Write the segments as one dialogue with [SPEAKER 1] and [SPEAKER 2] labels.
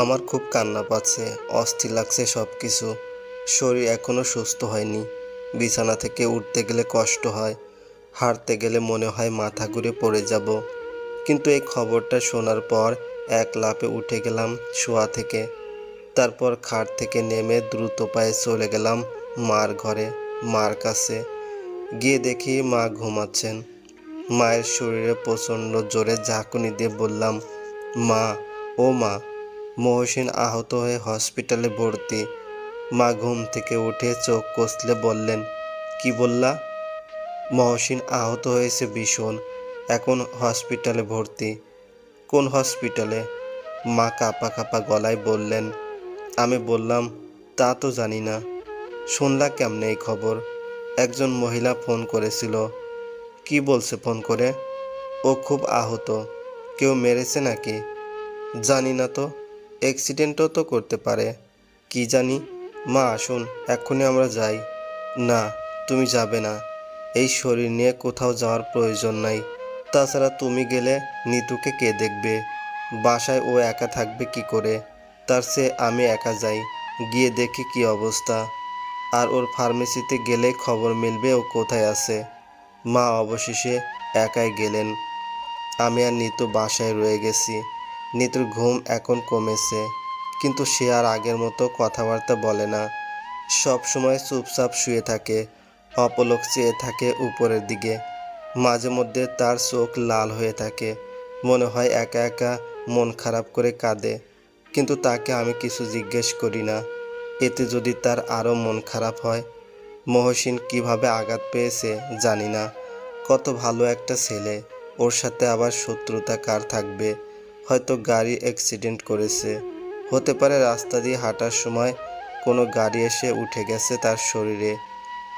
[SPEAKER 1] আমার খুব কান্না পাচ্ছে, অস্থির লাগছে সব কিছু শরীর এখনও সুস্থ হয়নি। বিছানা থেকে উঠতে গেলে কষ্ট হয়, হাঁটতে গেলে মনে হয় মাথা ঘুরে পড়ে যাব। কিন্তু এই খবরটা শোনার পর এক লাফে উঠে গেলাম শোয়া থেকে। তারপর খাট থেকে নেমে দ্রুত পায়ে চলে গেলাম মার ঘরে, মার কাছে। গিয়ে দেখি মা ঘুমাচ্ছেন। মায়ের শরীরে প্রচণ্ড জোরে ঝাঁকুনি দিয়ে বললাম, মা, ও মা মহসিন আহত হয়ে হসপিটালে ভর্তি। মা ঘুম থেকে উঠে চোখ কষলে বললেন, কি বললা? মহসিন আহত হয়েছে ভীষণ। এখন হসপিটালে ভর্তি। কোন হসপিটালে? মা কাপা কাপা গলায় বললেন, আমি বললাম, তা তো জানি না। শুনলা কেমনে এই খবর? একজন মহিলা ফোন করেছিল। কি বলছে ফোন করে? ও খুব আহত। কেউ মেরেছে নাকি? জানি না তো। অ্যাক্সিডেন্টও তো করতে পারে। কি জানি? মা, আসুন, এক্ষুনি আমরা যাই। না, তুমি যাবে না। এই শরীর নিয়ে কোথাও যাওয়ার প্রয়োজন নাই। তাছাড়া তুমি গেলে নিতুকে কে দেখবে? বাসায় ও একা থাকবে কি করে? তার সে আমি একা যাই, গিয়ে দেখি কি অবস্থা। আর ওর ফার্মেসিতে গেলে খবর মিলবে ও কোথায় আছে? মা অবশেষে একাই গেলেন। আমি আর নিতু বাসায় রয়ে গেছি। নিতুর ঘুম এখন কমেছে, কিন্তু সে আর আগের মতো কথাবার্তা বলে না। সব সময় চুপচাপ শুয়ে থাকে, অপলক চেয়ে থাকে উপরের দিকে। মাঝে মধ্যে তার চোখ লাল হয়ে থাকে, মনে হয় একা একা মন খারাপ করে কাঁদে, কিন্তু তাকে আমি কিছু জিজ্ঞেস করি না। এতে যদি তার আরও মন খারাপ হয়, মহসিন কীভাবে আঘাত পেয়েছে জানি না। কত ভালো একটা ছেলে, ওর সাথে আবার শত্রুতা কার থাকবে? হয়তো গাড়ি অ্যাক্সিডেন্ট করেছে। হতে পারে রাস্তা দিয়ে হাঁটার সময় কোনো গাড়ি এসে উঠে গেছে তার শরীরে।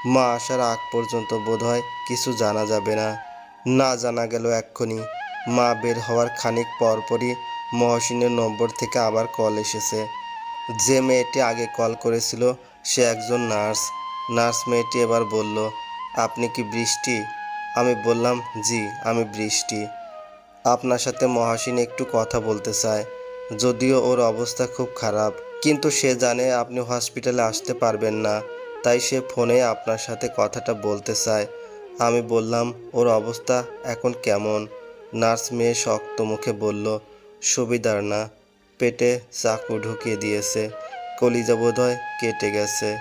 [SPEAKER 1] মা আসার আগ পর্যন্ত বোধ হয় কিছু জানা যাবে না। না জানা গেল এক্ষুনি। মা বের হওয়ার খানিক পরপরই মহসিনের নম্বর থেকে আবার কল এসেছে। যে মেয়েটি আগে কল করেছিল, সে একজন নার্স। নার্স মেয়েটি এবার বলল, আপনি কি বৃষ্টি? আমি বললাম, জি, আমি বৃষ্টি। আপনার সাথে মহাসিন একটু কথা বলতে চায়। যদিও ওর অবস্থা খুব খারাপ, কিন্তু সে জানে আপনি হসপিটালে আসতে পারবেন না, তাই সে ফোনে আপনার সাথে কথাটা বলতে চায়। আমি বললাম, ওর অবস্থা এখন কেমন? নার্স মেয়ে শক্ত মুখে বলল, সুবিধার না। পেটে চাকু ঢুকিয়ে দিয়েছে। কলিজা বোধহয় কেটে গেছে।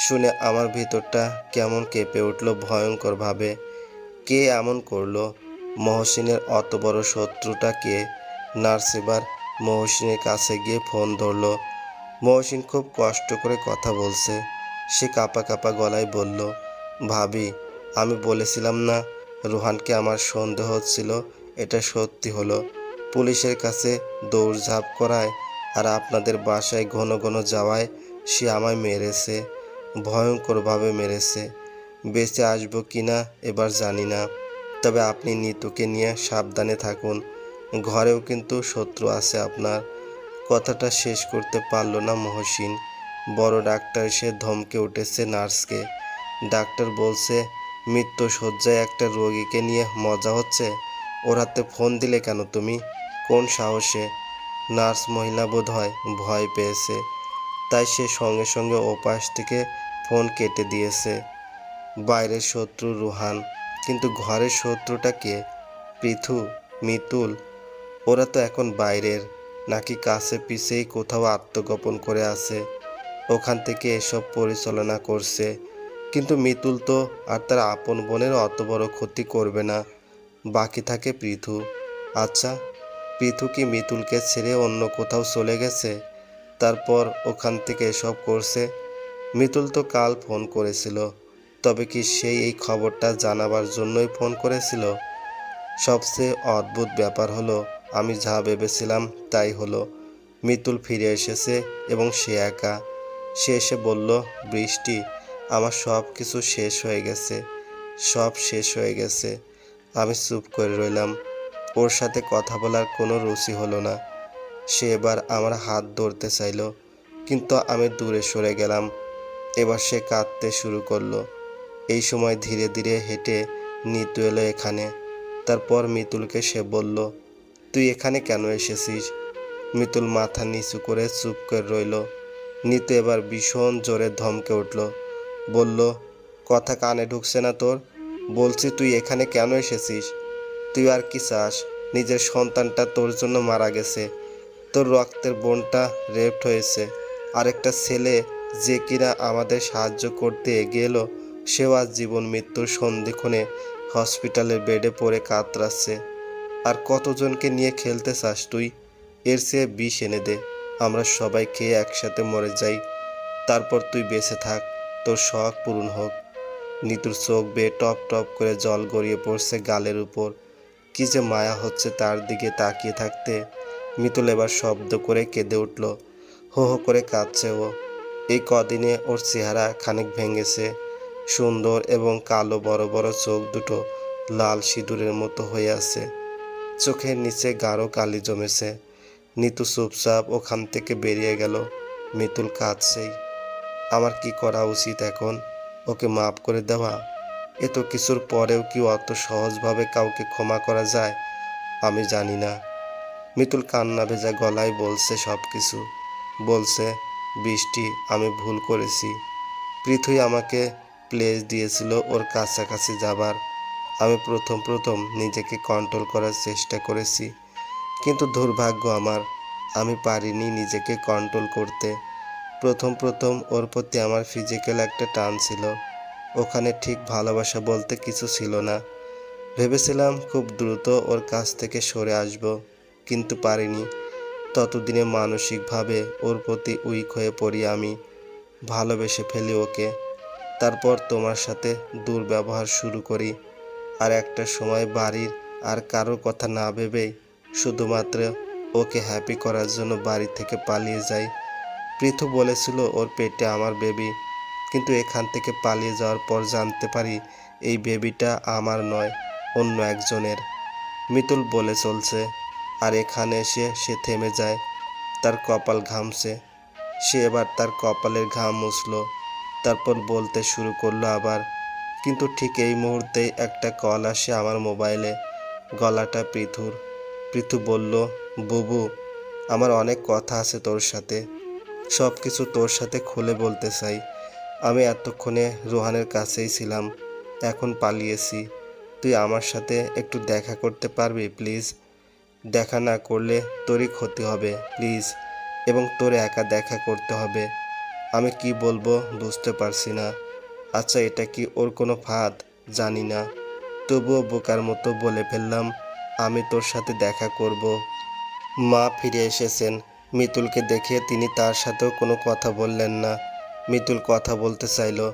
[SPEAKER 1] শুনে আমার ভিতরটা কেমন কেঁপে উঠল ভয়ঙ্করভাবে। কে এমন করল? মহসিনের অত বড় শত্রুটাকে নার্স এবার মহসিনের কাছে গিয়ে ফোন ধরলো। মহসিন খুব কষ্ট করে কথা বলছে। সে কাপা কাপা গলায় বলল, ভাবি, আমি বলেছিলাম না রোহানকে আমার সন্দেহ হচ্ছিল, এটা সত্যি হলো। পুলিশের কাছে দৌড়ঝাঁপ করায় আর আপনাদের বাসায় ঘন ঘন যাওয়ায় সে আমায় মেরেছে, ভয়ঙ্করভাবে মেরেছে। বেঁচে আসব কি না এবার জানি না। তবে আপনি নিতুকে নিয়ে সাবধানে থাকুন। ঘরেও কিন্তু শত্রু আছে আপনার। কথাটা শেষ করতে পারল না মহসিন। বড় ডাক্তার এসে ধমকে উঠেছে নার্সকে। ডাক্তার বলছে, মৃত্যু শয্যায় একটা রোগীকে নিয়ে মজা হচ্ছে? ওর হাতে ফোন দিলে কেন তুমি? কোন সাহসে? নার্স মহিলা বোধ হয় ভয় পেয়েছে। তাই সে সঙ্গে সঙ্গে ওপাশ থেকে ফোন কেটে দিয়েছে। বাইরের শত্রু রুহান কিন্তু ঘরের শত্রুটাকে পৃথু, মিতুল, ওরা তো এখন বাইরের, নাকি কাছে পিছেই কোথাও আত্মগোপন করে আছে, ওখান থেকে এসব পরিচালনা করছে। কিন্তু মিতুল তো আর তার আপন বোনের অত বড় ক্ষতি করবে না, বাকি থাকে পৃথু। আচ্ছা পৃথু কি মিতুলকে ছেড়ে অন্য কোথাও চলে গেছে? তারপর ওখান থেকে এসব করছে? মিতুল তো কাল ফোন করেছিল তবে কি সেই এই খবরটা জানাবার জন্যই ফোন করেছিল? সবচেয়ে অদ্ভুত ব্যাপার হলো, আমি যা ভেবেছিলাম তাই হলো। মিতুল ফিরে এসেছে এবং সে একা। সে এসে বলল, বৃষ্টি, আমার সব কিছু শেষ হয়ে গেছে, সব শেষ হয়ে গেছে। আমি চুপ করে রইলাম। ওর সাথে কথা বলার কোনো রুচি হলো না। সে এবার আমার হাত ধরতে চাইলো, কিন্তু আমি দূরে সরে গেলাম। এবার সে কাঁদতে শুরু করল। এই সময় ধীরে ধীরে হেঁটে নিতু এলো এখানে। তারপর মিতুলকে সে বলল, তুই এখানে কেন এসেছিস? মিতুল মাথা নিচু করে চুপ করে রইল। নিতু এবার ভীষণ জোরে ধমকে উঠল, বলল, কথা কানে ঢুকছে না তোর? বলছি তুই এখানে কেন এসেছিস? তুই আর কি চাস? নিজের সন্তানটা তোর জন্য মারা গেছে। তোর রক্তের বোনটা রেপ্ট হয়েছে। আরেকটা ছেলে যে কিনা আমাদের সাহায্য করতে এগিয়ে এলো সেও আজ জীবন মৃত্যুর সন্ধিক্ষণে হসপিটালের বেডে পড়ে কাতরাচ্ছে। আর কতজনকে নিয়ে খেলতে চাস তুই? এর চেয়ে বিষ এনে দে। আমরা সবাই খেয়ে একসাথে মরে যাই। তারপর তুই বেঁচে থাক। তোর শখ পূরণ হোক। নিতুর চোখ বেয়ে টপ টপ করে জল গড়িয়ে পড়ছে গালের উপর। কি যে মায়া হচ্ছে তার দিকে তাকিয়ে থাকতে। মিতুল এবার শব্দ করে কেঁদে উঠল। হো হো করে কাঁদছে ও। এই কদিনে ওর চেহারা খানিক ভেঙেছে। সুন্দর এবং কালো বড় বড় চোখ দুটো লাল সিঁদুরের মতো হয়ে আছে। চোখের নিচে গাঢ় কালি জমেছে। নিতু চুপচাপ ওখান থেকে বেরিয়ে গেল। মিতুল কাঁদছেই আমার কি করা উচিত এখন? ওকে মাফ করে দেওয়া? এত কিছুর পরেও কি অত সহজভাবে কাউকে ক্ষমা করা যায়? আমি জানি না। মিতুল কান্না ভেজা গলায় বলছে সব কিছু বলছে, বৃষ্টি, আমি ভুল করেছি। পৃথুই আমাকে প্লেস দিয়েছিল ওর কাছাকাছি যাবার। আমি প্রথম প্রথম নিজেকে কন্ট্রোল করার চেষ্টা করেছি। কিন্তু দুর্ভাগ্য আমার, আমি পারিনি নিজেকে কন্ট্রোল করতে। প্রথম প্রথম ওর প্রতি আমার ফিজিক্যাল একটা টান ছিল। ওখানে ঠিক ভালোবাসা বলতে কিছু ছিল না। ভেবেছিলাম খুব দ্রুত ওর কাছ থেকে সরে আসব, কিন্তু পারিনি। ততদিনে মানসিকভাবে ওর প্রতি উইক হয়ে পড়ি আমি। ভালোবেসে ফেলি ওকে। তারপর তোমার সাথে দুর্ব্যবহার শুরু করি। আর একটা সময় বাড়ির আর কারোর কথা না ভেবেই শুধুমাত্র ওকে হ্যাপি করার জন্য বাড়ি থেকে পালিয়ে যাই। পৃথু বলেছিল, ওর পেটে আমার বেবি কিন্তু এখান থেকে পালিয়ে যাওয়ার পর জানতে পারি এই বেবিটা আমার নয়, অন্য একজনের। মিতুল বলে চলছে। আর এখানে এসে সে থেমে যায়, তার কপাল ঘামছে। সে এবার তার কপালের ঘাম মুছল। তারপর বলতে শুরু করল আবার। কিন্তু ঠিক এই মুহূর্তেই একটা কল আসে আমার মোবাইলে। গলাটা পৃথুর। পৃথু বলল, বুবু, আমার অনেক কথা আছে তোর সাথে। সব কিছু তোর সাথে খুলে বলতে চাই। আমি এতক্ষণে রোহানের কাছেই ছিলাম। এখন পালিয়েছি। তুই আমার সাথে একটু দেখা করতে পারবি, প্লিজ? দেখা না করলে তোরই ক্ষতি হবে, প্লিজ। এবং তোর একা দেখা করতে হবে। আমি কি বলব বুঝতে পারছি না। আচ্ছা এটা কি ওর কোনো ফাঁদ? জানি না। তবুও বোকার মতো বলে ফেললাম, আমি তোর সাথে দেখা করব। মা ফিরে এসেছেন। মিতুলকে দেখে তিনি তার সাথেও কোনো কথা বললেন না। মিতুল কথা বলতে চাইল,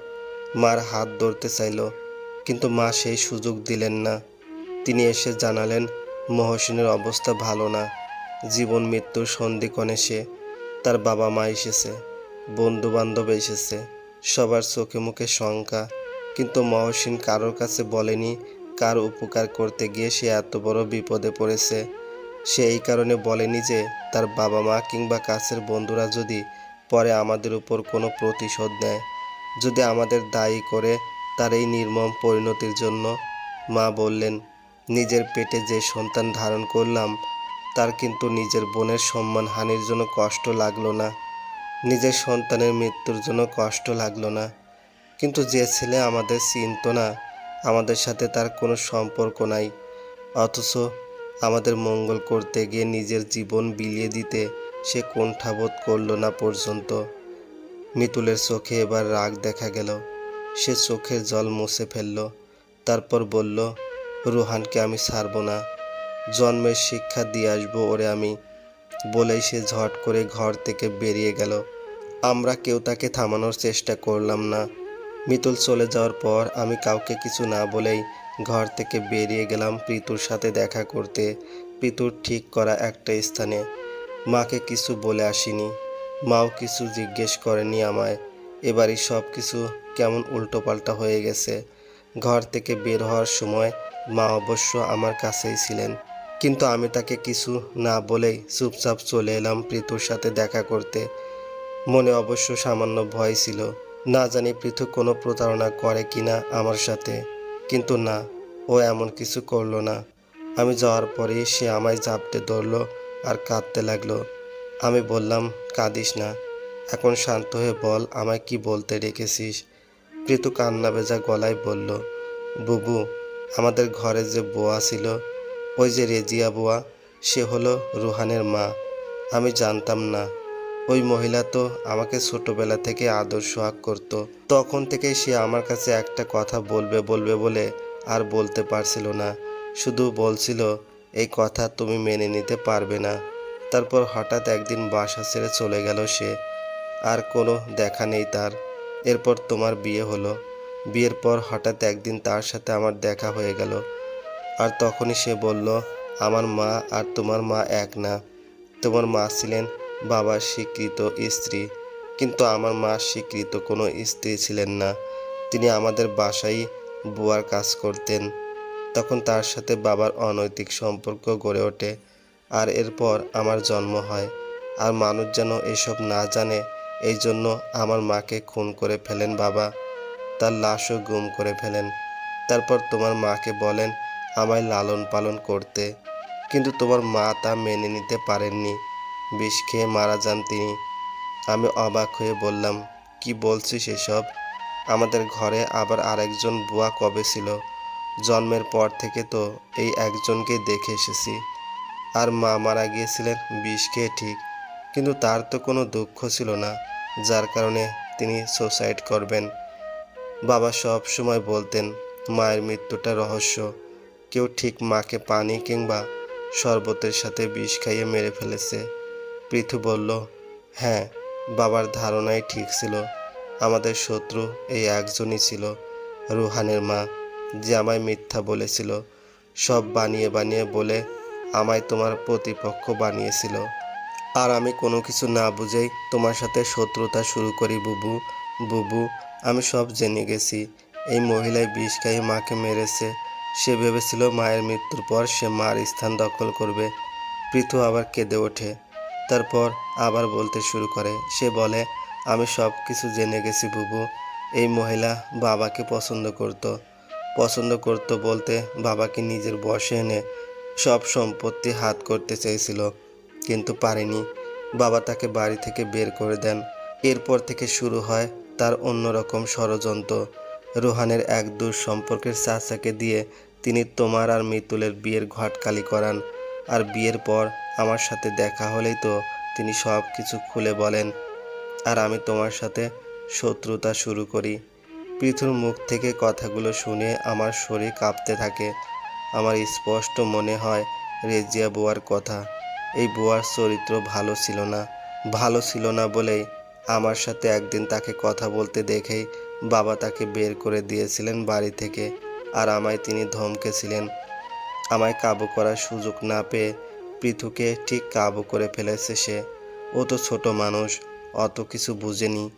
[SPEAKER 1] মার হাত ধরতে চাইল, কিন্তু মা সেই সুযোগ দিলেন না। তিনি এসে জানালেন, মহসিনের অবস্থা ভালো না। জীবন মৃত্যুর সন্ধিক্ষণে সে তার বাবা মা এসেছে। বন্ধু বান্ধব এসেছে। সবার চোখে মুখে শঙ্কা, কিন্তু মহসিন কারোর কাছে বলেনি কার উপকার করতে গিয়ে সে এত বড় বিপদে পড়েছে। সে এই কারণে বলেনি যে তার বাবা মা কিংবা কাছের বন্ধুরা যদি পরে আমাদের উপর কোনো প্রতিশোধ নেয়, যদি আমাদের দায়ী করে তার এই নির্মম পরিণতির জন্য। মা বললেন, নিজের পেটে যে সন্তান ধারণ করলাম, তার কিন্তু নিজের বোনের সম্মানহানির জন্য কষ্ট লাগল না। নিজের সন্তানের মৃত্যুর জন্য কষ্ট লাগল না। কিন্তু যে ছেলে আমাদের চিনত না, আমাদের সাথে তার কোনো সম্পর্ক নাই। অথচ আমাদের মঙ্গল করতে গিয়ে নিজের জীবন বিলিয়ে দিতে সে কোণ্ঠাবোধ করল না পর্যন্ত। মিতুলের চোখে এবার রাগ দেখা গেল। সে চোখের জল মুছে ফেলল। তারপর বলল, রুহানকে আমি ছাড়বো না। জন্মের শিক্ষা দিয়ে আসব ওরে আমি। বলেই সে ঝট করে ঘর থেকে বেরিয়ে গেল। আমরা কেউ তাকে থামানোর চেষ্টা করলাম না। মিতুল চলে যাওয়ার পর আমি কাউকে কিছু না বলেই ঘর থেকে বেরিয়ে গেলাম পিতুর সাথে দেখা করতে। পিতুর ঠিক করা একটা স্থানে। মাকে কিছু বলে আসিনি। মাও কিছু জিজ্ঞেস করেনি আমায়। এবারই সব কিছু কেমন উল্টোপাল্টা হয়ে গেছে। ঘর থেকে বের হওয়ার সময় মা অবশ্য আমার কাছেই ছিলেন। কিন্তু আমি তাকে কিছু না বলেই চুপচাপ চলে এলাম প্রীতুর সাথে দেখা করতে। মনে অবশ্য সামান্য ভয় ছিল। না জানি পৃথক কোনো প্রতারণা করে কিনা আমার সাথে, কিন্তু না, ও এমন কিছু করল না। আমি যাওয়ার পরেই সে আমায় জাপটে ধরলো আর কাঁদতে লাগল। আমি বললাম, কাঁদিস না। এখন শান্ত হয়ে বল, আমায় কি বলতে রেখেছিস? প্রীতু কান্না বেজা গলায় বলল, বুবু, আমাদের ঘরে যে বোয়া ছিল, ওই যে রেজিয়া বোয়া, সে হলো রুহানের মা। আমি জানতাম না ওই মহিলা তো আমাকে ছোটবেলা থেকে আদর সোহাগ করত। তখন থেকে সে আমার কাছে একটা কথা বলবে বলবে বলে আর বলতে পারছিল না। শুধু বলছিল, এই কথা তুমি মেনে নিতে পারবে না। তারপর হঠাৎ একদিন বাসা ছেড়ে চলে গেল সে। আর কোনো দেখা নেই তার। এরপর তোমার বিয়ে হলো। বিয়ের পর হঠাৎ একদিন তার সাথে আমার দেখা হয়ে গেল। আর তখনই সে বলল, আমার মা আর তোমার মা এক না। তোমার মা ছিলেন বাবার স্বীকৃত স্ত্রী, কিন্তু আমার মা স্বীকৃত কোনো স্ত্রী ছিলেন না। তিনি আমাদের বাসায় বুয়ার কাজ করতেন। তখন তার সাথে বাবার অনৈতিক সম্পর্ক গড়ে ওঠে আর এরপর আমার জন্ম হয়। আর মানুষ যেন এসব না জানে, এই জন্য আমার মাকে খুন করে ফেলেন বাবা। তার লাশও গুম করে ফেলেন। তারপর তোমার মাকে বলেন, আমায় লালন পালন করতে। কিন্তু তোমার মা তা মেনে নিতে পারেননি। বিষ খেয়ে মারা যান তিনি। আমি অবাক হয়ে বললাম, কি বলছিস এসব? আমাদের ঘরে আবার আরেকজন বুয়া কবে ছিল? জন্মের পর থেকে তো এই একজনকে দেখে এসেছি। আর মা মারা গিয়েছিলেন বিষ খেয়ে ঠিক, কিন্তু তার তো কোনো দুঃখ ছিল না, যার কারণে তিনি সুসাইড করবেন। বাবা সব সময় বলতেন, মায়ের মৃত্যুটা রহস্য। কেউ ঠিক মাকে পানি কিংবা শরবতের সাথে বিষ খাইয়ে মেরে ফেলেছে। পৃথু বলল হ্যাঁ বাবার ধারণাই ঠিক ছিল। আমাদের শত্রু এই একজনই ছিল, রুহানের মা। যে আমায় মিথ্যা বলেছিল, সব বানিয়ে বানিয়ে বলে আমায় তোমার প্রতিপক্ষ বানিয়েছিল। আর আমি কোনো কিছু না বুঝেই তোমার সাথে শত্রুতা শুরু করি, বুবু। বুবু, আমি সব জেনে গেছি। এই মহিলায় বিষ খাইয়ে মাকে মেরেছে। সে ভেবেছিল মায়ের মৃত্যুর পর সে মার স্থান দখল করবে। পৃথু আবার কেঁদে ওঠে। তারপর আবার বলতে শুরু করে। সে বলে, আমি সব কিছু জেনে গেছি বুবু। এই মহিলা বাবাকে পছন্দ করত। পছন্দ করত বলতে বাবাকে নিজের বসে এনে সব সম্পত্তি হাত করতে চেয়েছিল, কিন্তু পারেনি। বাবা তাকে বাড়ি থেকে বের করে দেন। এরপর থেকে শুরু হয় তার অন্যরকম ষড়যন্ত্র। রোহানের এক দূর সম্পর্কের চাচাকে দিয়ে তিনি তোমার আর মিতুলের বিয়ের ঘটকালি করান। আর বিয়ের পর আমার সাথে দেখা হলেই তো তিনি সব কিছু খুলে বলেন। আর আমি তোমার সাথে শত্রুতা শুরু করি। পৃথুর মুখ থেকে কথাগুলো শুনে আমার শরীর কাঁপতে থাকে। আমার স্পষ্ট মনে হয় রেজিয়া বুয়ার কথা। এই বুয়ার চরিত্র ভালো ছিল না। ভালো ছিল না বলেই আমার সাথে একদিন তাকে কথা বলতে দেখেই বাবা তাকে বের করে দিয়েছিলেন বাড়ি থেকে। আর আমায় তিনি ধমকেছিলেন। আমায় কাবু করার সুযোগ না পেয়ে পৃথুকে ঠিক কাবু করে ফেলেছে সে। ও তো ছোট মানুষ, অত কিছু বুঝেনি।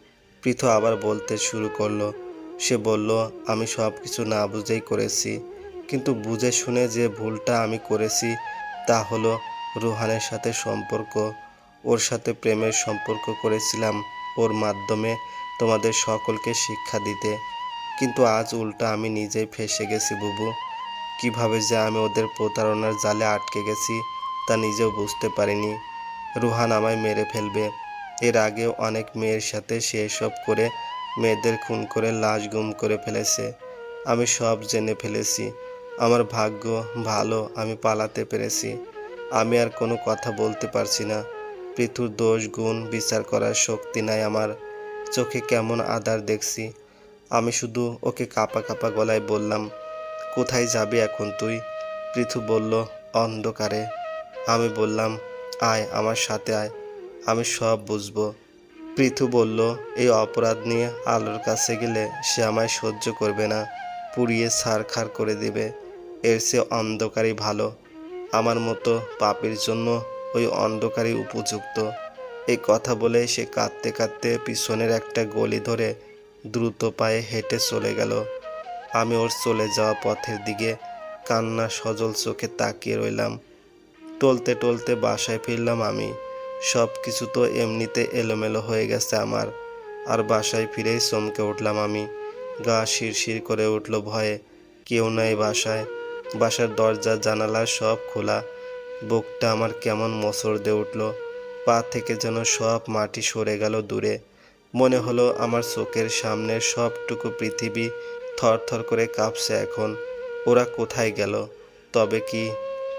[SPEAKER 1] পৃথু আবার বলতে শুরু করল, সে বলল, আমি সব কিছু না বুঝেই করেছি। কিন্তু বুঝে শুনে যে ভুলটা আমি করেছি, তা হলো রুহানের সাথে সম্পর্ক। ওর সাথে প্রেমের সম্পর্ক করেছিলাম ওর মাধ্যমে তোমাদের সকলকে শিক্ষা দিতে। কিন্তু আজ উল্টা আমি নিজেই ফেসে গেছি বুবু। কীভাবে যে আমি ওদের প্রতারণার জালে আটকে গেছি তা নিজেও বুঝতে পারিনি। রুহান আমায় মেরে ফেলবে। এর আগেও অনেক মেয়ের সাথে সে সব করে মেয়েদের খুন করে লাশ গুম করে ফেলেছে। আমি সব জেনে ফেলেছি। আমার ভাগ্য ভালো, আমি পালাতে পেরেছি। আমি আর কোনো কথা বলতে পারছি না। পৃথুর দোষ, গুণ, বিচার করার শক্তি নাই আমার। চোখে কেমন আদার দেখছি। আমি শুধু ওকে কাপা কাপা গলায় বললাম কোথায় যাবি এখন তুই? পৃথু বলল, অন্ধকারে। আমি বললাম, আয়, আমার সাথে আয়। আমি সব বুঝব। পৃথু বলল, এই অপরাধ নিয়ে আলোর কাছে গেলে সে আমায় সহ্য করবে না। পুড়িয়ে ছারখার করে দেবে। এর সে অন্ধকারই ভালো। আমার মতো পাপের জন্য ওই অন্ধকারই উপযুক্ত। এই কথা বলে সে কাঁদতে কাঁদতে পিছনের একটা গলি ধরে দ্রুত পায়ে হেঁটে চলে গেল। আমি ওর চলে যাওয়া পথের দিকে কান্না সজল চোখে তাকিয়ে রইলাম। টলতে টলতে বাসায় ফিরলাম আমি। সব কিছু তো এমনিতে এলোমেলো হয়ে গেছে আমার। আর বাসায় ফিরেই চমকে উঠলাম আমি। গা শিরশির করে উঠল ভয়ে। কেউ নাই বাসায়। বাসার দরজা, জানালা সব খোলা। বুকটা আমার কেমন মোচড় দিয়ে উঠল। পা থেকে যেন সব মাটি সরে গেল দূরে। মনে হলো আমার চোখের সামনের সবটুকু পৃথিবী থরথর করে কাঁপছে এখন। ওরা কোথায় গেল? তবে কি?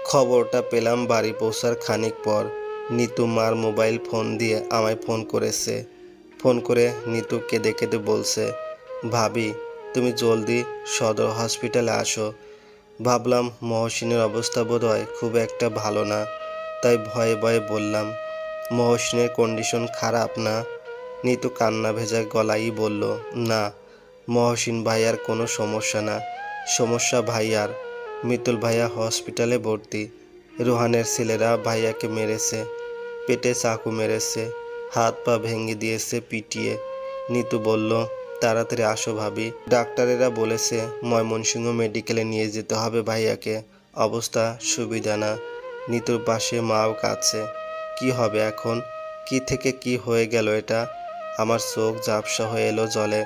[SPEAKER 1] খবরটা পেলাম বাড়ি পৌঁছার খানিক পর। নিতু মার মোবাইল ফোন দিয়ে আমায় ফোন করেছে। ফোন করে নিতু কেঁদে কেঁদে বলছে, ভাবি, তুমি জলদি সদর হসপিটালে আসো। ভাবলাম মহসিনের অবস্থা বোধহয় খুব একটা ভালো না, তাই ভয়ে ভয়ে বললাম, মহসিনের কন্ডিশন খারাপ না? নিতু কান্না ভেজা গলাই বলল, না। মহসিন ভাইয়ার কোনো সমস্যা না। সমস্যা ভাইয়ার। মিতুল ভাইয়া হসপিটালে ভর্তি। রোহানের ছেলেরা ভাইয়াকে মেরেছে। পেটে চাকু মেরেছে। হাত পা ভেঙে দিয়েছে পিটিয়ে। নিতু বলল, তাড়াতাড়ি আসো ভাবি। ডাক্তারেরা বলেছে, ময়মনসিংহ মেডিকেলে নিয়ে যেতে হবে ভাইয়াকে। অবস্থা সুবিধা না। নিতুর পাশে মাও কাঁদছে। কি হবে এখন? কি থেকে কি হয়ে গেল এটা? আমার চোখ ঝাপসা হয়ে এলো জলে।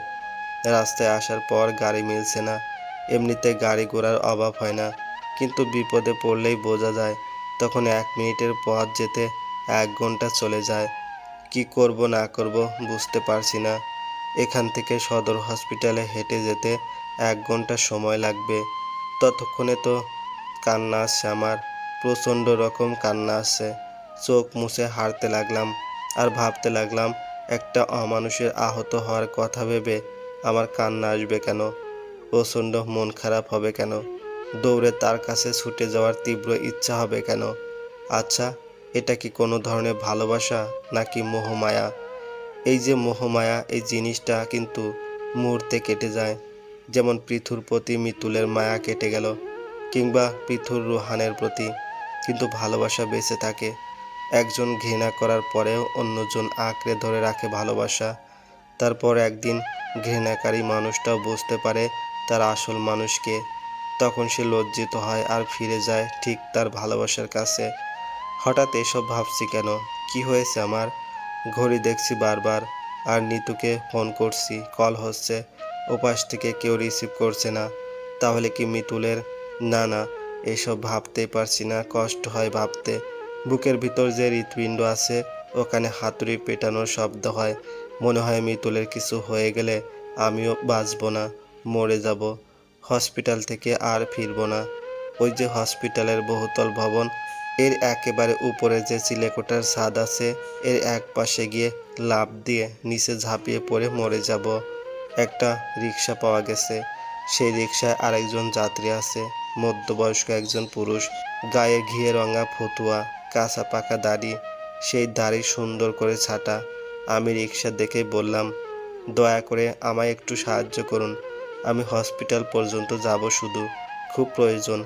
[SPEAKER 1] রাস্তায় আসার পর গাড়ি মিলছে না। এমনিতে গাড়ি ঘোড়ার অভাব হয় না, কিন্তু বিপদে পড়লেই বোঝা যায়, তখন এক মিনিটের পথ যেতে এক ঘণ্টা চলে যায়। কি করব, না করব বুঝতে পারছি না। এখান থেকে সদর হসপিটালে হেঁটে যেতে এক ঘণ্টা সময় লাগবে। ততক্ষণে তো কান্না আসছে আমার, প্রচণ্ড রকম কান্না আসছে। চোখ মুছে হারতে লাগলাম আর ভাবতে লাগলাম, একটা অমানুষের আহত হওয়ার কথা ভেবে আমার কান্না আসবে কেন? প্রচণ্ড মন খারাপ হবে কেন? দৌড়ে তার কাছে ছুটে যাওয়ার তীব্র ইচ্ছা হবে কেন? আচ্ছা এটা কি কোনো ধরনের ভালোবাসা নাকি মোহমায়া? এই যে মোহমায়া, এই জিনিসটা কিন্তু মুহূর্তে কেটে যায়। যেমন পৃথুর প্রতি মিতুলের মায়া কেটে গেল, কিংবা পৃথুর রুহানের প্রতি। কিন্তু ভালোবাসা বেঁচে থাকে। একজন ঘৃণা করার পরেও অন্যজন আঁকড়ে ধরে রাখে ভালোবাসা। তারপর একদিন ঘৃণাকারী মানুষটাও বুঝতে পারে তার আসল মানুষকে। তখন সে লজ্জিত হয় আর ফিরে যায় ঠিক তার ভালোবাসার কাছে। হঠাৎ এসব ভাবছি কেন? কি হয়েছে আমার? ঘড়ি দেখছি বারবার আর নিতুকে ফোন করছি। কল হচ্ছে। ওপাশ থেকে কেউ রিসিভ করছে না। তাহলে কি মিতুলের? না না, এসব ভাবতেই পারছি না, কষ্ট হয় ভাবতে। বুকের ভিতর যে হৃৎপিণ্ড আছে, ওখানে হাতুড়ি পেটানোর শব্দ হয়। মনে হয় মিতুলের কিছু হয়ে গেলে আমিও বাঁচব না, মরে যাব। হসপিটাল থেকে আর ফিরব না। ওই যে হসপিটালের বহুতল ভবন, এর একেবারে উপরে যে চিলেকোটার ছাদ আছে, এর এক পাশে গিয়ে লাফ দিয়ে নিচে ঝাঁপিয়ে পড়ে মরে যাব। একটা রিক্সা পাওয়া গেছে। সেই রিক্সায় আরেকজন যাত্রী আছে, মধ্যবয়স্ক একজন পুরুষ। গায়ে ঘিয়ে রঙা ফতুয়া, কাঁচা পাকা দাড়ি। সেই দাড়ি সুন্দর করে ছাটা। আমি রিক্সা দেখেই বললাম, দয়া করে আমায় একটু সাহায্য করুন। আমি হসপিটাল পর্যন্ত যাব শুধু। খুব প্রয়োজন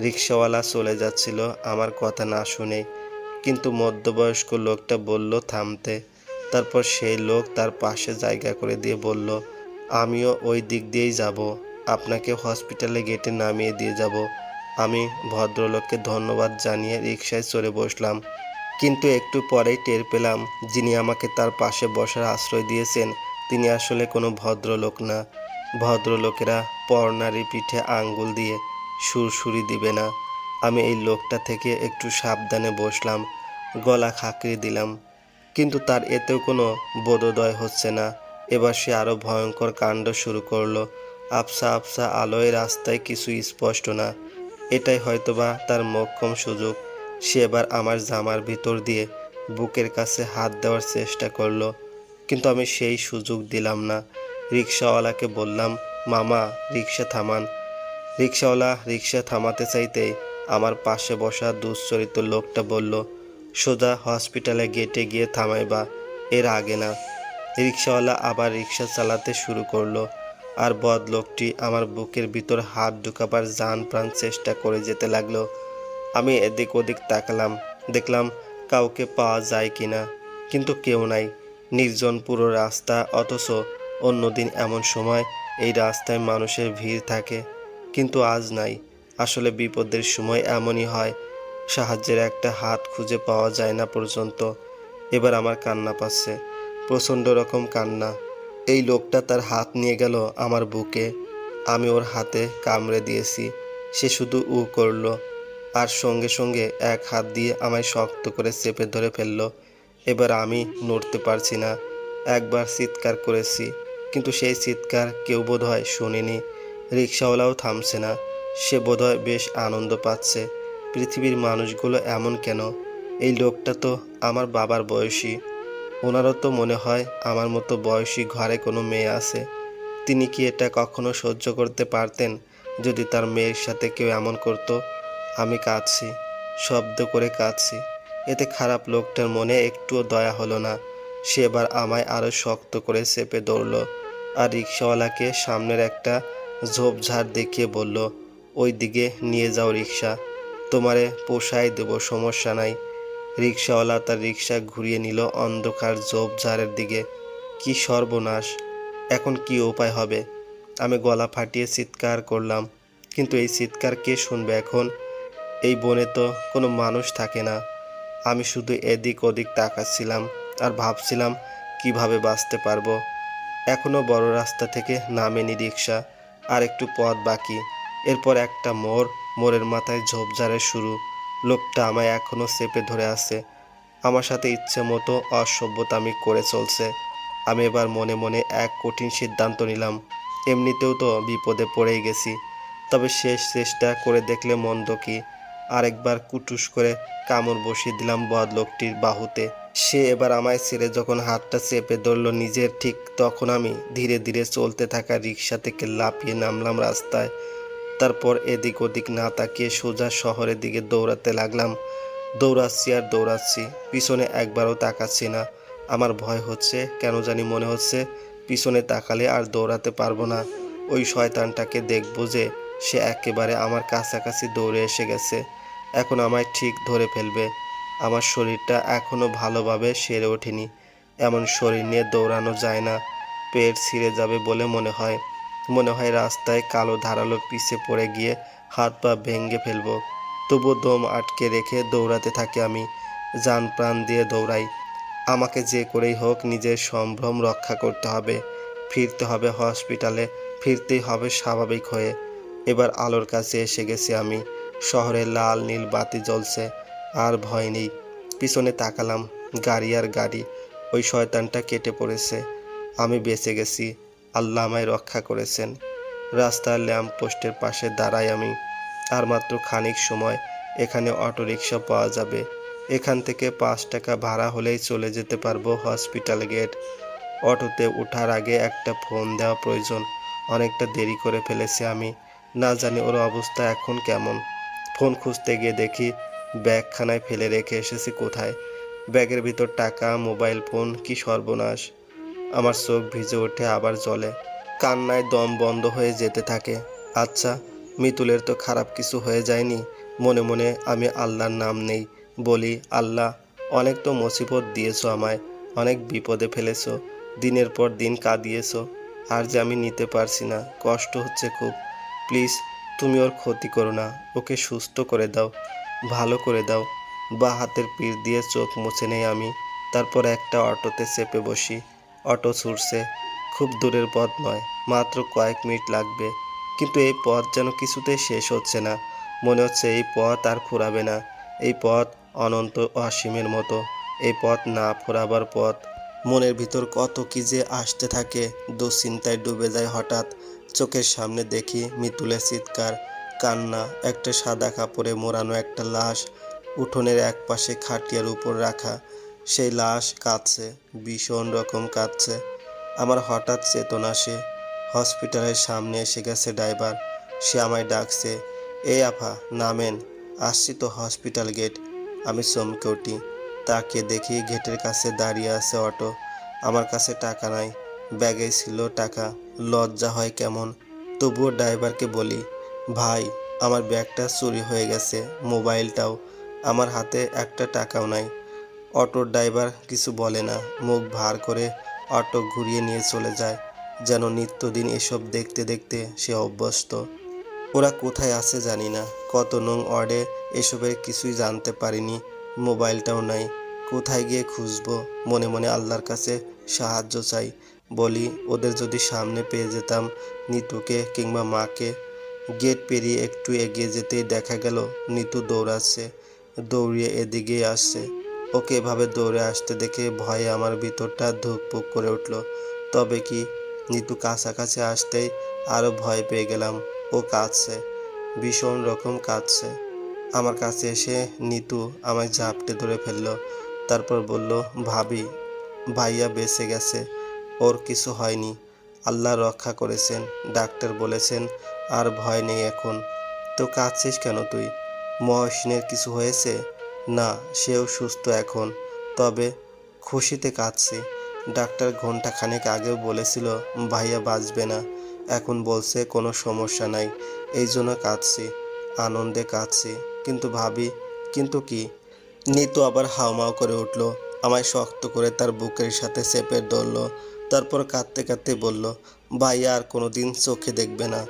[SPEAKER 1] রিক্সাওয়ালা চলে যাচ্ছিল আমার কথা না শুনে। কিন্তু মধ্যবয়স্ক লোকটা বলল থামতে। তারপর সেই লোক তার পাশে জায়গা করে দিয়ে বলল, আমিও ওই দিক দিয়েই যাব। আপনাকে হসপিটালে গেটে নামিয়ে দিয়ে যাব। আমি ভদ্রলোককে ধন্যবাদ জানিয়ে রিক্সায় চড়ে বসলাম। কিন্তু একটু পরেই টের পেলাম যিনি আমাকে তার পাশে বসার আশ্রয় দিয়েছেন, তিনি আসলে কোনো ভদ্রলোক না। ভদ্রলোকেরা পর্নারি পিঠে আঙ্গুল দিয়ে সুরসুরি দিবে না। আমি এই লোকটা থেকে একটু সাবধানে বসলাম, গলা খাঁকড়ে দিলাম। কিন্তু তার এতেও কোনো বোধোদয় হচ্ছে না। এবার সে আরও ভয়ঙ্কর কাণ্ড শুরু করল। আফসা আফসা আলোয় রাস্তায় কিছু স্পষ্ট না। এটাই হয়তোবা তার মোক্ষম সুযোগ। সে এবার আমার জামার ভিতর দিয়ে বুকের কাছে হাত দেওয়ার চেষ্টা করল। কিন্তু আমি সেই সুযোগ দিলাম না। রিক্সাওয়ালাকে বললাম, মামা, রিক্সা থামান। রিক্সাওয়ালা রিক্সা থামাতে চাইতেই আমার পাশে বসা দুশ্চরিত লোকটা বলল, সোজা হসপিটালে গেটে গিয়ে থামাইবা, এর আগে না। রিক্সাওয়ালা আবার রিক্সা চালাতে শুরু করল, আর বদ লোকটি আমার বুকের ভিতর হাত ঢুকাবার জান প্রাণ চেষ্টা করে যেতে লাগল। আমি এদিক ওদিক তাকালাম, দেখলাম কাউকে পাওয়া যায় কিনা, কিন্তু কেউ নাই। নির্জন পুরো রাস্তা, অথচ অন্যদিন এমন সময় এই রাস্তায় মানুষের ভিড় থাকে, কিন্তু আজ নাই। আসলে বিপদের সময় এমনই হয়, সাহায্যের একটা হাত খুঁজে পাওয়া যায় না পর্যন্ত। এবার আমার কান্না পাচ্ছে, প্রচণ্ড রকম কান্না। এই লোকটা তার হাত নিয়ে গেল আমার বুকে, আমি ওর হাতে কামড়ে দিয়েছি, সে শুধু উ করল। আর সঙ্গে সঙ্গে এক হাত দিয়ে আমায় শক্ত করে চেপে ধরে ফেলল। এবার আমি নড়তে পারছি না। একবার চিৎকার করেছি, কিন্তু সেই চিৎকার কেউ বোধহয় শোনেনি। রিক্সাওয়ালাও থামছে না। সে বোধহয় বেশ আনন্দ পাচ্ছে। পৃথিবীর মানুষগুলো এমন কেন? এই লোকটা তো আমার বাবার বয়সী। ওনারও তো মনে হয় আমার মতো বয়সী ঘরে কোনো মেয়ে আছে। তিনি কি এটা কখনো সহ্য করতে পারতেন যদি তার মেয়ের সাথে কেউ এমন করতো? আমি কাঁদছি, শব্দ করে কাঁদছি। এতে খারাপ লোকটার মনে একটুও দয়া হলো না। সে এবার আমায় আরও শক্ত করে চেপে ধরল আর রিক্সাওয়ালাকে সামনের একটা ঝোপঝাড় দেখিয়ে বলল ওই দিকে নিয়ে যাও রিক্সা। তোমারে পোষায় দেবো, সমস্যা নাই। রিক্সাওয়ালা তার রিক্সা ঘুরিয়ে নিল অন্ধকার ঝোপঝাড়ের দিকে। কি সর্বনাশ! এখন কি উপায় হবে? আমি গলা ফাটিয়ে চিৎকার করলাম, কিন্তু এই চিৎকার কে শুনবে এখন? এই বনে তো কোনো মানুষ থাকে না। আমি শুধু এদিক ওদিক তাকাচ্ছিলাম আর ভাবছিলাম কীভাবে বাঁচতে পারব। এখনও বড় রাস্তা থেকে নামেনি রিক্সা আর একটু পথ বাকি। এরপর একটা মোড়, মোড়ের মাথায় ঝোপঝাড়ের শুরু। লোকটা আমায় এখনও চেপে ধরে আছে। আমার সাথে ইচ্ছে মতো অসভ্যতামি করে চলছে। আমি এবার মনে মনে এক কঠিন সিদ্ধান্ত নিলাম। এমনিতেও তো বিপদে পড়েই গেছি। তবে শেষ চেষ্টা করে দেখলে মন্দ কি? আরেকবার কুটুস করে কামড় বসিয়ে দিলাম বদ লোকটির বাহুতে। সে এবার আমায় ছেড়ে যখন হাতটা চেপে ধরল নিজের, ঠিক তখন আমি ধীরে ধীরে চলতে থাকা রিক্সা থেকে লাফিয়ে নামলাম রাস্তায়। তারপর এদিক ওদিক না তাকিয়ে সোজা শহরের দিকে দৌড়াতে লাগলাম। দৌড়াচ্ছি আর দৌড়াচ্ছি, পিছনে একবারও তাকাচ্ছি না। আমার ভয় হচ্ছে, কেন জানি মনে হচ্ছে পিছনে তাকালে আর দৌড়াতে পারব না। ওই শয়তানটাকে দেখব যে সে একেবারে আমার কাছাকাছি দৌড়ে এসে গেছে। এখন আমায় ঠিক ধরে ফেলবে। আমার শরীরটা এখনও ভালোভাবে সেরে ওঠেনি। এমন শরীর নিয়ে দৌড়ানো যায় না। পেট ছিঁড়ে যাবে বলে মনে হয়। মনে হয় রাস্তায় কালো ধারালো পিছে পড়ে গিয়ে হাত পা ভেঙে ফেলব। তবু দম আটকে রেখে দৌড়াতে থাকি আমি। যান প্রাণ দিয়ে দৌড়াই। আমাকে যে করেই হোক নিজের সম্ভ্রম রক্ষা করতে হবে। ফিরতে হবে হসপিটালে, ফিরতেই হবে স্বাভাবিক হয়ে। এবার আলোর কাছে এসে গেছি আমি। শহরে লাল, নীল বাতি জ্বলছে, আর ভয় নেই। পিছনে তাকালাম, গাড়ি আর গাড়ি। ওই শয়তানটা কেটে পড়েছে। আমি বেঁচে গেছি, আল্লাহ আমায় রক্ষা করেছেন। রাস্তার ল্যাম্প পোস্টের পাশে দাঁড়াই আমি। আর মাত্র খানিক সময় এখানে অটোরিকশা পাওয়া যাবে। এখান থেকে পাঁচ টাকা ভাড়া হলেই চলে যেতে পারব হসপিটাল গেট। অটোতে ওঠার আগে একটা ফোন দেওয়া প্রয়োজন। অনেকটা দেরি করে ফেলেছি আমি। না জানি ওর অবস্থা এখন কেমন। ফোন খুঁজতে গিয়ে দেখি ব্যাগখানায় ফেলে রেখে এসেছি কোথায়? ব্যাগের ভিতর টাকা, মোবাইল ফোন, কি সর্বনাশ। আমার চোখ ভিজে ওঠে, আবার জলে কান্নায় দম বন্ধ হয়ে যেতে থাকে। আচ্ছা মিতুলের তো খারাপ কিছু হয়ে যায়নি। মনে মনে আমি আল্লাহর নাম নেই। বলি, আল্লাহ, অনেক তো মুসিবত দিয়েছ আমায়। অনেক বিপদে ফেলেছো। দিনের পর দিন কাঁদিয়েছো। আর যে আমি নিতে পারছি না। কষ্ট হচ্ছে খুব। প্লিজ তুমি ওর ক্ষতি করো না, ওকে সুস্থ করে দাও, ভালো করে দাও। বা হাতের পিঠ দিয়ে চোখ মুছে নেই আমি। তারপর একটা অটোতে চেপে বসি। অটো ছুটছে। খুব দূরের পথ নয়, মাত্র কয়েক মিনিট লাগবে। কিন্তু এই পথ যেন কিছুতেই শেষ হচ্ছে না। মনে হচ্ছে এই পথ আর ফুরাবে না। এই পথ অনন্ত অসীমের মতো। এই পথ না ফুরাবার পথ। মনের ভিতর কত কি যে আসতে থাকে, দুশ্চিন্তায় ডুবে যায় হঠাৎ। চোখের সামনে দেখি মিতুলের চিৎকার, কান্না, একটা সাদা কাপড়ে মোড়ানো একটা লাশ, উঠোনের এক পাশে খাটিয়ার উপর রাখা। সেই লাশ কাঁদছে, ভীষণ রকম কাঁদছে। আমার হঠাৎ চেতনা আসে, হসপিটালের সামনে এসে গেছে ড্রাইভার। সে আমায় ডাকছে এই আফা নামেন, আসছি তো হসপিটাল গেট। আমি চমকে উঠি তাকে দেখি গেটের কাছে দাঁড়িয়ে আছে অটো। আমার কাছে টাকা নাই ব্যাগে ছিল টাকা, লজ্জা হয় কেমন? তবুও ড্রাইভারকে বলি, ভাই, আমার ব্যাগটা চুরি হয়ে গেছে, মোবাইলটাও। আমার হাতে একটা টাকাও নাই। অটোর ড্রাইভার কিছু বলে না, মুখ ভার করে অটো ঘুরিয়ে নিয়ে চলে যায়, যেন নিত্যদিন এসব দেখতে দেখতে সে অভ্যস্ত। ওরা কোথায় আছে জানি না, কত নং ওয়ার্ডে এসবের কিছুই জানতে পারিনি, মোবাইলটাও নাই। কোথায় গিয়ে খুঁজবো? মনে মনে আল্লাহর কাছে সাহায্য চাই। বলি, ওদের যদি সামনে পেয়ে যেতাম নিতুকে কিংবা মাকে। গেট পেরিয়ে একটু এগিয়ে যেতেই দেখা গেল নিতু দৌড়াচ্ছে, দৌড়িয়ে এদিকে আসছে। ওকে এভাবে দৌড়ে আসতে দেখে ভয়ে আমার ভিতরটা ধুকপুক করে উঠল। তবে কি, নিতু কাছাকাছি আসতেই আরও ভয় পেয়ে গেলাম। ও কাঁদছে, ভীষণ রকম কাঁদছে। আমার কাছে এসে নিতু আমায় ঝাপটে ধরে ফেলল, তারপর বলল, ভাবি, ভাইয়া বেঁচে গেছে। ওর কিছু হয়নি। আল্লাহ রক্ষা করেছেন, ডাক্তার বলেছেন, আর ভয় নেই এখন। তো কাঁদছিস কেন তুই? মহসিনের কিছু হয়েছে? না, সেও সুস্থ এখন। তবে খুশিতে কাঁদছি। ডাক্তার ঘণ্টা খানেক আগেও বলেছিল, ভাইয়া বাঁচবে না। এখন বলছে, কোনো সমস্যা নাই। এই জন্য কাঁদছি। আনন্দে কাঁদছি। কিন্তু ভাবি, কিন্তু কি? নিতু আবার হাওমাও করে উঠল, আমায় শক্ত করে তার বুকের সাথে চেপে ধরল। তারপর কাঁদতে কাঁদতে বলল ভাইয়া আর কোনো দিন চোখে দেখবে না।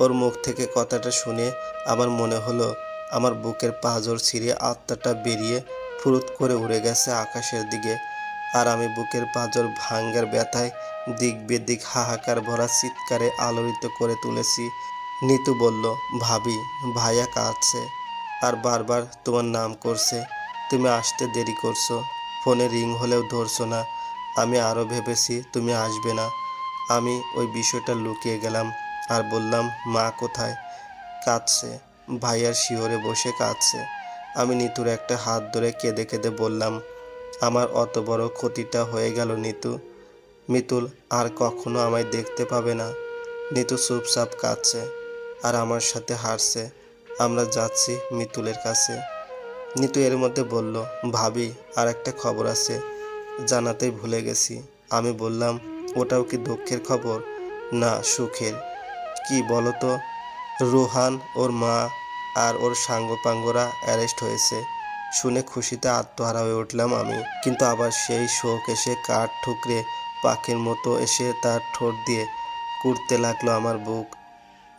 [SPEAKER 1] ওর মুখ থেকে কথাটা শুনে আমার মনে হলো, আমার বুকের পাঁজর ছিঁড়ে আত্মাটা বেরিয়ে ফুরুত করে উড়ে গেছে আকাশের দিকে। আর আমি বুকের পাঁজর ভাঙ্গার ব্যথায় দিক বেদিক হাহাকার ভরা চিৎকারে আলোড়িত করে তুলেছি। নিতু বলল, ভাবি, ভাইয়া কাঁদছে আর বারবার তোমার নাম করছে। তুমি আসতে দেরি করছ। ফোনে রিং হলেও ধরছো না। আমি আরও ভেবেছি তুমি আসবে না। আমি ওই বিষয়টা লুকিয়ে গেলাম আর বললাম, মা কোথায়? কাঁদছে। ভাইয়ার শিহরে বসে কাঁদছে। আমি নিতুর একটা হাত ধরে কেঁদে কেঁদে বললাম, আমার অত বড় ক্ষতিটা হয়ে গেল নিতু। মিতুল আর কখনো আমায় দেখতে পাবে না। নিতু চুপচাপ কাঁদছে আর আমার সাথে হারছে আমরা যাচ্ছি মিতুলের কাছে। নিতু এর মধ্যে বলল, ভাবি, আর একটা খবর আছে। জানাতেই ভুলে গেছি। আমি বললাম, ওটাও কি দুঃখের খবর? না, সুখের। কি বলো তো রোহান, ওর মা আর ওর সাঙ্গপাঙ্গরা অ্যারেস্ট হয়েছে। শুনে খুশিতে আত্মহারা হয়ে উঠলাম আমি। কিন্তু আবার সেই শোক এসে কাঠ ঠুকরে পাখির মতো এসে তার ঠোঁট দিয়ে কুড়তে লাগল আমার বুক।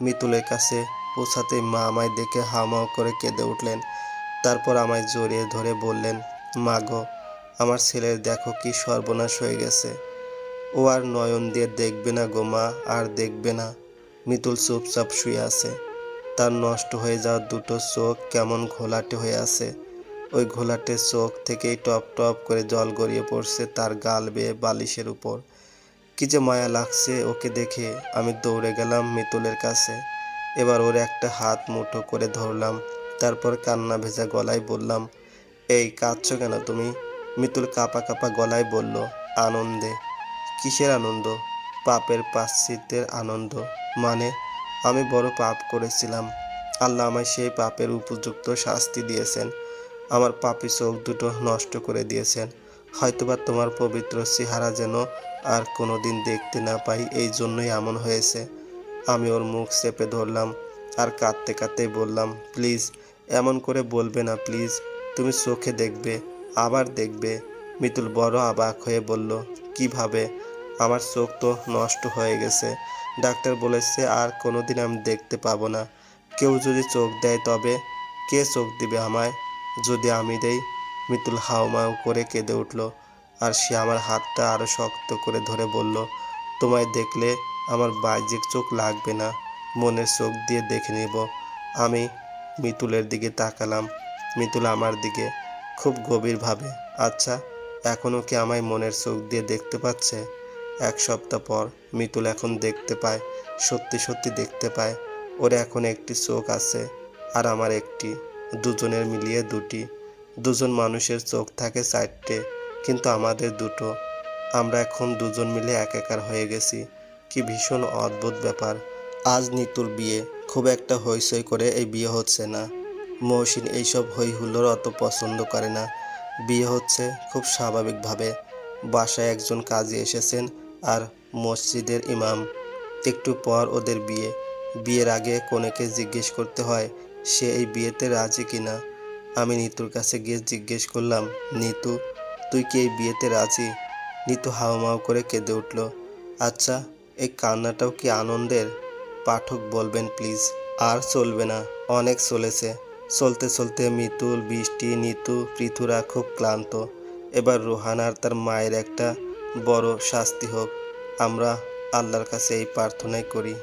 [SPEAKER 1] মিতুলের কাছে পৌঁছাতে মা আমায় দেখে হামাও করে কেঁদে উঠলেন। তারপর আমায় জড়িয়ে ধরে বললেন, মা গো আমার ছেলের দেখো কি সর্বনাশ হয়ে গেছে। ও আর নয়ন দিয়ে দেখবে না গো মা, আর দেখবে না। মিতুল চুপচাপ শুয়ে আছে। তার নষ্ট হয়ে যাওয়া দুটো চোখ কেমন ঘোলাটে হয়ে আছে। ওই ঘোলাটে চোখ থেকেই টপ টপ করে জল গড়িয়ে পড়ছে তার গাল বেয়ে বালিশের উপর। কি যে মায়া লাগছে ওকে দেখে। আমি দৌড়ে গেলাম মিতুলের কাছে। এবার ওর একটা হাত মুঠো করে ধরলাম। তারপর কান্না ভেজা গলায় বললাম, এই কাঁদছো কেন তুমি? মিতুল কাপা কাপা গলায় বলল, আনন্দে। কিসের আনন্দ? পাপের পাশ্চিত্যের আনন্দ। মানে আমি বড় পাপ করেছিলাম। আল্লাহ আমায় সেই পাপের উপযুক্ত শাস্তি দিয়েছেন। আমার পাপি চোখ দুটো নষ্ট করে দিয়েছেন। হয়তোবা তোমার পবিত্র চেহারা যেন আর কোনোদিন দেখতে না পাই, এই জন্যই এমন হয়েছে। আমি ওর মুখ চেপে ধরলাম আর কাঁদতে কাঁদতেই বললাম, প্লিজ, এমন করে বলবে না, প্লিজ। তুমি চোখে দেখবে। আবার দেখবে। মিতুল বড় অবাক হয়ে বলল, কীভাবে? আমার চোখ তো নষ্ট হয়ে গেছে। ডাক্তার বলেছে আর কোনোদিন আমি দেখতে পাবো না। কেউ যদি চোখ দেয় তবে কে চোখ দিবে আমায়? যদি আমি দেই? মিতুল হাওমাও করে কেঁদে উঠল, আর সে আমার হাতটা আরও শক্ত করে ধরে বলল, তোমায় দেখলে আমার বাহ্যিক চোখ লাগবে না। মনের চোখ দিয়ে দেখে নিব। আমি মিতুলের দিকে তাকালাম। মিতুল আমার দিকে খুব গভীরভাবে। আচ্ছা এখনও কি আমায় মনের চোখ দিয়ে দেখতে পাচ্ছে? এক সপ্তাহ পর মিতুল এখন দেখতে পায়, সত্যি সত্যি দেখতে পায়। ওর এখন একটি চোখ আছে আর আমার একটি, দুজনের মিলিয়ে দুটি। দুজন মানুষের চোখ থাকে চারটে, কিন্তু আমাদের দুটো। আমরা এখন দুজন মিলে একাকার হয়ে গেছি। কি ভীষণ অদ্ভুত ব্যাপার। আজ নিতুর বিয়ে। খুব একটা হইচই করে এই বিয়ে হচ্ছে না। মহসিন এইসব হই হুল্লোর অত পছন্দ করে না। বিয়ে হচ্ছে খুব স্বাভাবিকভাবে। বাসায় একজন কাজে এসেছেন আর মসজিদের ইমাম। একটু পর ওদের বিয়ে। বিয়ের আগে কনেকে জিজ্ঞেস করতে হয়, সে এই বিয়েতে রাজি কিনা আমি নিতুর কাছে গিয়ে জিজ্ঞেস করলাম, নিতু, তুই কি এই বিয়েতে রাজি? নিতু হাওমাও করে কেঁদে উঠল আচ্ছা এই কান্নাটাও কি আনন্দের? পাঠক বলবেন প্লিজ, আর চলবে না, অনেক চলেছে। চলতে চলতে মিতুল বৃষ্টি, নিতু, পৃথুরা খুব ক্লান্ত। এবার রোহান আর তার মায়ের একটা বড় শাস্তি হোক। আমরা আল্লাহর কাছে এই প্রার্থনাই করি।